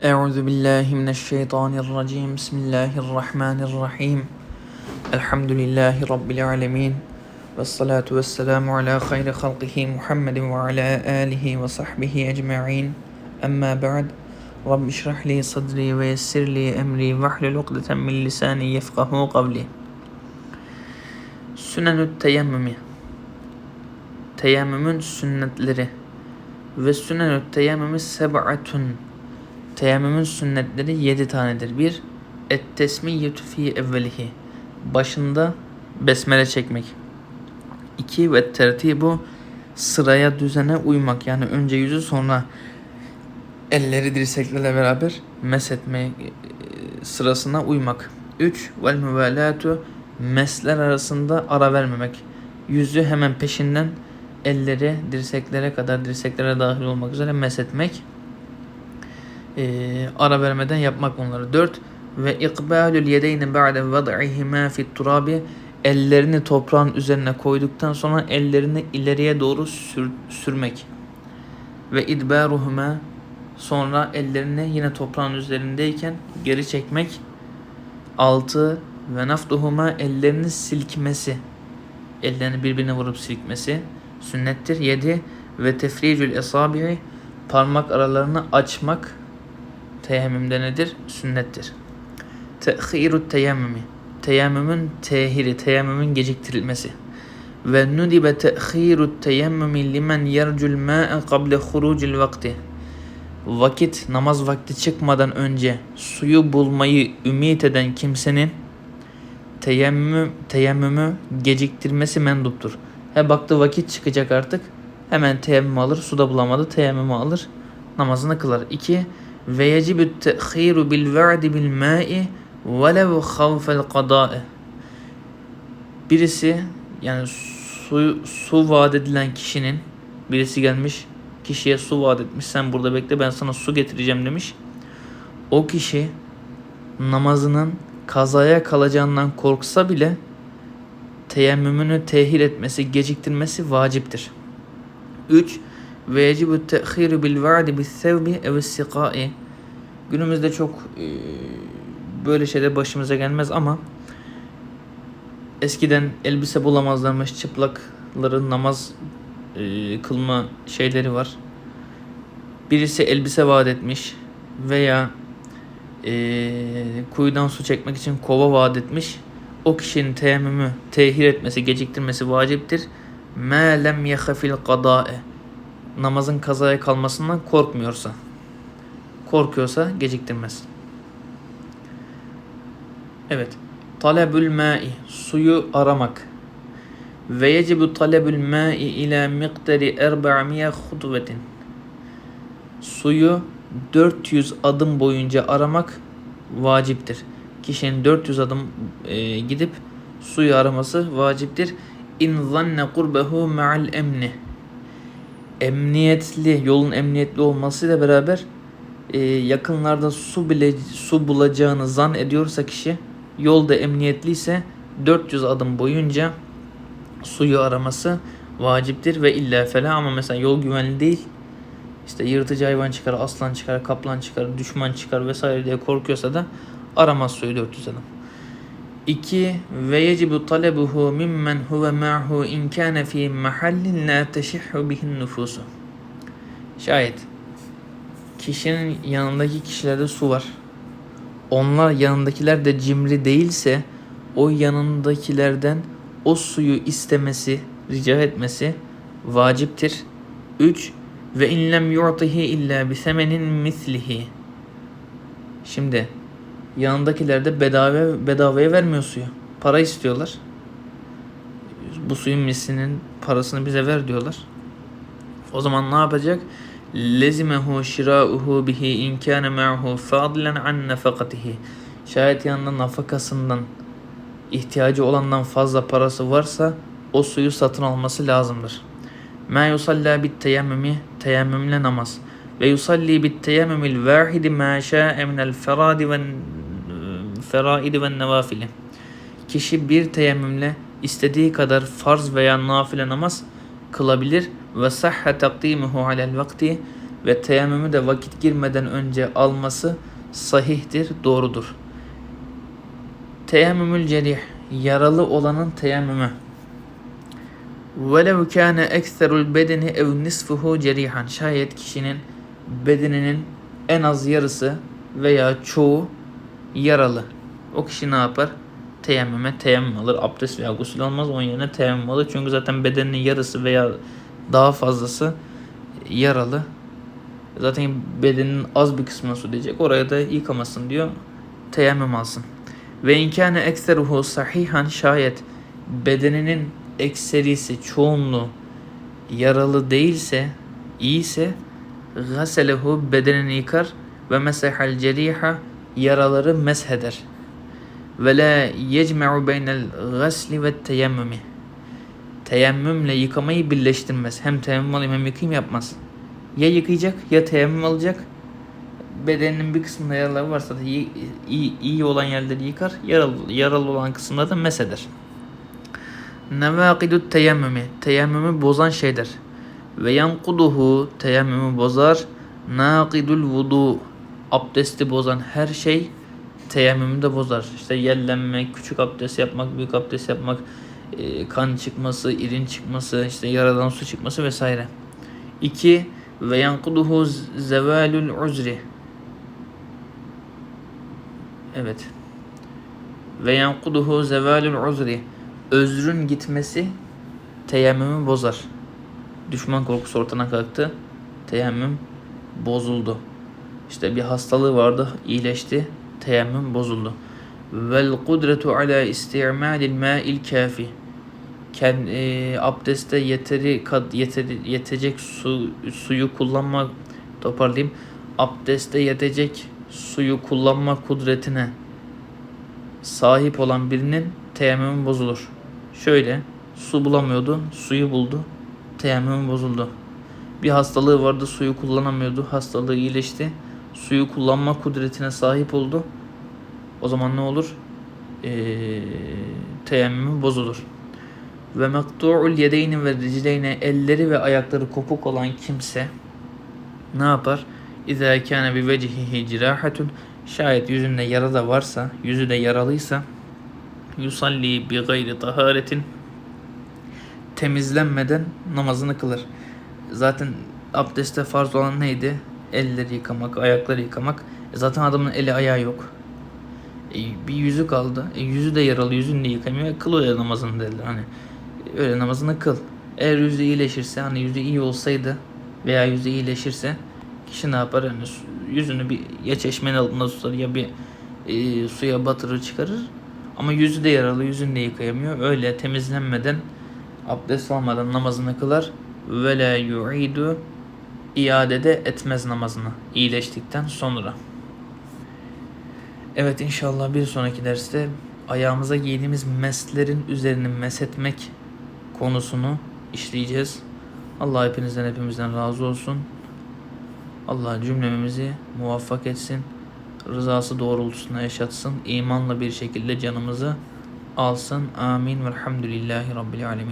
أعوذ بالله من الشيطان الرجيم. بسم الله الرحمن الرحيم. الحمد لله رب العالمين والصلاة والسلام على خير خلقه محمد وعلى آله وصحبه أجمعين. أما بعد رب اشرح لي صدري ويسر لي أمري واحلل عقدة من لساني يفقه قولي. Sünenü teyemmümü Teyemmümün sünnetleri ve sünenü teyemmümü seb'atun Teyemmümün sünnetleri yedi tanedir. Bir, et tesmiyyetü fi evvelihi. Başında besmele çekmek. İki, ve tertibu sıraya düzene uymak. Yani önce yüzü sonra elleri dirseklerle beraber meshetme e, sırasına uymak. Üç, vel müvelatu mesler arasında ara vermemek. Yüzü hemen peşinden elleri dirseklere kadar dirseklere dahil olmak üzere meshetmek e, ara vermeden yapmak bunları. 4. Ve ikbalül yedeyni ba'de vad'ihima fit turabi ellerini toprağın üzerine koyduktan sonra ellerini ileriye doğru sür, sürmek. Ve idbaruhuma sonra ellerini yine toprağın üzerindeyken geri çekmek. 6. Ve nafduhuma ellerini silkmesi. Ellerini birbirine vurup silkmesi sünnettir. 7. Ve tefricül esabi'i parmak aralarını açmak teyemmümde nedir? Sünnettir. Te'khirut teyemmümü. Teyemmümün tehiri, teyemmümün geciktirilmesi. Ve nudibe te'khirut teyemmümü limen yercul ma'e kable hurucil vakti. Vakit, namaz vakti çıkmadan önce suyu bulmayı ümit eden kimsenin teyemmüm, teyemmümü geciktirmesi menduptur. He baktı vakit çıkacak artık. Hemen teyemmüm alır. Suda bulamadı. Teyemmümü alır. Namazını kılar. 2 ve yecibü te'khiru bil ve'di bil ma'i velev havfel qada'i. Birisi yani su, su vaat edilen kişinin birisi gelmiş kişiye su vaat etmiş sen burada bekle ben sana su getireceğim demiş. O kişi namazının kazaya kalacağından korksa bile teyemmümünü tehir etmesi, geciktirmesi vaciptir. 3 ve yecibu te'khiru bil va'di bis sevbi ev sikai. Günümüzde çok e, böyle şeyler başımıza gelmez ama eskiden elbise bulamazlarmış çıplakların namaz e, kılma şeyleri var. Birisi elbise vaat etmiş veya e, kuyudan su çekmek için kova vaat etmiş. O kişinin teyemmümü tehir etmesi, geciktirmesi vaciptir. مَا لَمْ يَخَفِ الْقَضَاءِ namazın kazaya kalmasından korkmuyorsa, korkuyorsa geciktirmez. Evet. Talebül ma'i suyu aramak. Ve yecibu talebül ma'i ila miqdari 400 hutvetin. Suyu 400 adım boyunca aramak vaciptir. Kişinin 400 adım e, gidip suyu araması vaciptir. İn zanne kurbehu ma'al emni emniyetli, yolun emniyetli olmasıyla beraber e, yakınlarda su bile su bulacağını zan ediyorsa kişi yolda emniyetliyse 400 adım boyunca suyu araması vaciptir ve illa fela ama mesela yol güvenli değil işte yırtıcı hayvan çıkar, aslan çıkar, kaplan çıkar, düşman çıkar vesaire diye korkuyorsa da aramaz suyu 400 adım. 2 ve yecibu talebuhu mimmen huve ma'hu in kana fi mahallin la teşihhu bihin nufusu. Şayet kişinin yanındaki kişilerde su var. Onlar yanındakiler de cimri değilse o yanındakilerden o suyu istemesi, rica etmesi vaciptir. 3 ve in lem yu'tihi illa bi semenin mislihi. Şimdi Yanındakiler de bedava, bedavaya vermiyor suyu. Para istiyorlar. Bu suyun mislinin parasını bize ver diyorlar. O zaman ne yapacak? Lezimehu şirauhu bihi in kana ma'hu fadilan an nafakatihi. Şayet yanında nafakasından ihtiyacı olandan fazla parası varsa o suyu satın alması lazımdır. Ma yusalla bit teyemmümi teyemmümle namaz ve yusalli bit teyemmümil vahidi ma şa'e minel feradi ve feraidi ve nevafili. Kişi bir teyemmümle istediği kadar farz veya nafile namaz kılabilir ve sahha takdimuhu alel vakti ve teyemmümü de vakit girmeden önce alması sahihtir, doğrudur. Teyemmümül cerih, yaralı olanın teyemmümü. وَلَوْ كَانَ اَكْثَرُ الْبَدَنِ اَوْ نِصْفُهُ cerihan. Şayet kişinin bedeninin en az yarısı veya çoğu yaralı. O kişi ne yapar? Teyemmüme teyemmüm alır. Abdest veya gusül almaz. Onun yerine teyemmüm alır. Çünkü zaten bedeninin yarısı veya daha fazlası yaralı. Zaten bedenin az bir kısmına su diyecek. Oraya da yıkamasın diyor. Teyemmüm alsın. Ve inkâne ekseruhu sahihan şayet bedeninin ekserisi, çoğunluğu yaralı değilse, iyiyse gaselehu bedenini yıkar ve mesehal ceriha yaraları mesheder. Ve la yecme'u beynel gasli ve teyemmümi. Teyemmümle yıkamayı birleştirmez. Hem teyemmüm alayım hem yıkayayım yapmaz. Ya yıkayacak ya teyemmüm alacak. Bedeninin bir kısmında yaralar varsa da iyi, iyi, iyi olan yerleri yıkar. Yaralı, yaralı olan kısımda da mesheder. Nevâkidut teyemmümi. Teyemmümü bozan şeyler. Ve yankuduhu teyemmümü bozar. Nakidul vudu. Abdesti bozan her şey teyemmümü de bozar. İşte yellenmek, küçük abdest yapmak, büyük abdest yapmak, e, kan çıkması, irin çıkması, işte yaradan su çıkması vesaire. 2. Ve yankuduhu zevalul uzri. Evet. Ve yankuduhu zevalul uzri. Özrün gitmesi teyemmümü bozar. Düşman korkusu ortadan kalktı. Teyemmüm bozuldu. İşte bir hastalığı vardı, iyileşti. Teyemmüm bozuldu. Vel kudretu ala isti'malil ma'il kafi. Kendi e, abdeste yeteri kad yeteri yetecek su suyu kullanma toparlayayım. Abdeste yetecek suyu kullanma kudretine sahip olan birinin teyemmümü bozulur. Şöyle su bulamıyordu, suyu buldu. Teyemmümü bozuldu. Bir hastalığı vardı, suyu kullanamıyordu. Hastalığı iyileşti. Suyu kullanma kudretine sahip oldu. O zaman ne olur? Ee, teyemmümü bozulur. Ve mektu'ul yedeyni ve ricleyne elleri ve ayakları kopuk olan kimse ne yapar? İzâ kâne bi vecihihi cirahatun şayet yüzünde yara da varsa, yüzü de yaralıysa yusalli bi gayri taharetin temizlenmeden namazını kılar. Zaten abdeste farz olan neydi? Elleri yıkamak, ayakları yıkamak. E zaten adamın eli ayağı yok. E bir yüzü kaldı. E yüzü de yaralı, yüzünü de yıkamıyor. Kıl öyle namazını dediler. Hani öyle namazını kıl. Eğer yüzü iyileşirse, hani yüzü iyi olsaydı veya yüzü iyileşirse kişi ne yapar? Yani yüzünü bir ya çeşmenin altında tutar ya bir e, suya batırır çıkarır. Ama yüzü de yaralı, yüzünü de yıkayamıyor. Öyle temizlenmeden, abdest almadan namazını kılar. Ve la yu'idu iadede etmez namazını iyileştikten sonra. Evet inşallah bir sonraki derste ayağımıza giydiğimiz meslerin üzerini mesetmek konusunu işleyeceğiz. Allah hepinizden hepimizden razı olsun. Allah cümlemizi muvaffak etsin. Rızası doğrultusunda yaşatsın. imanla bir şekilde canımızı alsın. Amin. Velhamdülillahi Rabbil alemin.